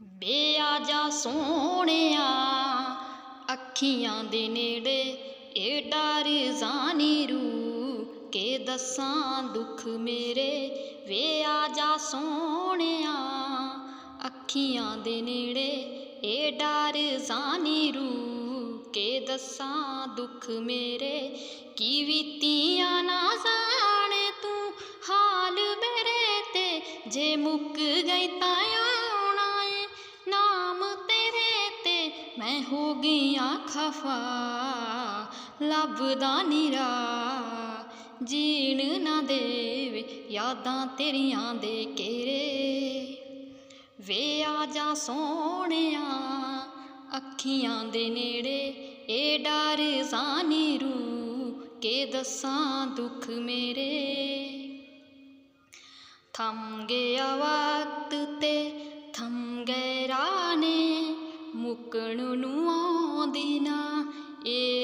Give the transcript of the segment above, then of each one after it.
ਬੇ ਆ ਜਾ ਸੋਹਣਿਆ, ਅੱਖੀਆਂ ਦੇ ਨੇੜੇ ਇਹ ਡਰ ਜਾਨੀ ਰੂ ਕੇ ਦੱਸਾਂ ਦੁੱਖ ਮੇਰੇ ਵੇ ਆ ਜਾ ਸੋਹਣਿਆ, ਅੱਖੀਆਂ ਦੇ ਨੇੜੇ ਇਹ ਡਰ ਜਾਨੀ ਰੂ ਕੇ ਦੱਸਾਂ ਦੁੱਖ ਮੇਰੇ, ਕੀ ਬੀਤੀਆਂ ਨਾ ਜਾਣੇ ਤੂੰ ਹਾਲ ਮੇਰੇ ਤੇ, ਜੇ ਮੁੱਕ ਗਈ ਤਾਂ ਨਾਮ ਤੇਰੇ ਤੇ ਮੈਂ ਹੋ ਗਈਆਂ ਖਫਾ ਲੱਭਦਾ ਨਿਰਾ ਜੀਣ ਨਾ ਦੇਵੇ ਯਾਦਾਂ ਤੇਰੀਆਂ ਦੇ ਕੇਰੇ ਵੇ ਆ ਜਾ ਸੋਹਣਿਆ ਅੱਖੀਆਂ ਦੇ ਨੇੜੇ, ਏ ਡਰ ਜਾਨੀ ਰੂ ਕੇ ਦੱਸਾਂ ਦੁੱਖ ਮੇਰੇ। ਥੰਮ ਗਿਆ ਵਕਤ ਤੇ ਥੰਮ ਗਏ ਰਾਨੇ ਮੁੱਕਣ ਨੂੰ ਆਉਂਦੀ ਨਾ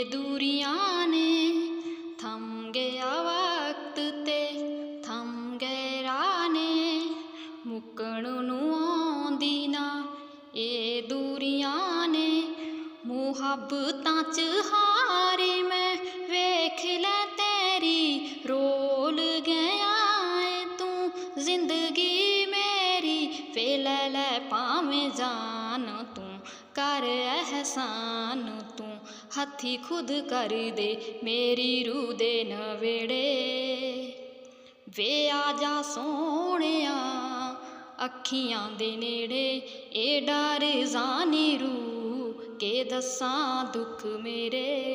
ਦੂਰੀਆਂ ਨੇ ਥੰਮ ਗਿਆ ਵਕਤ ਤੇ ਥੰਮ ਗਏ ਰਾਨੇ ਨੂੰ ਆਉਂਦੀਨਾ ਇਹ ਏ ਦੂਰੀਆਂ ਨੇ ਮੁਹੱਬਤਾਂ ਚ ਹਾਰੇ ਮੈਂ ਵੇਖ ਲੈ ਤੇਰੀ ਰੋਲ ਗਿਆ ਏ ਤੂੰ ਜ਼ਿੰਦਗੀ ਫੇ ਲੈ ਲੈ ਭਾਵੇਂ ਜਾਨ ਤੂੰ, ਕਰ ਅਹਿਸਾਨ ਤੂੰ, ਹੱਥੀ ਖੁਦ ਕਰ ਦੇ ਮੇਰੀ ਰੂਹ ਦੇ ਨਵੇੜੇ। ਵੇ ਆ ਜਾ ਸੋਹਣਿਆ ਅੱਖੀਆਂ ਦੇ ਨੇੜੇ, ਏ ਡਰ ਜਾਨੀ ਰੂ ਕੇ ਦੱਸਾਂ ਦੁੱਖ ਮੇਰੇ।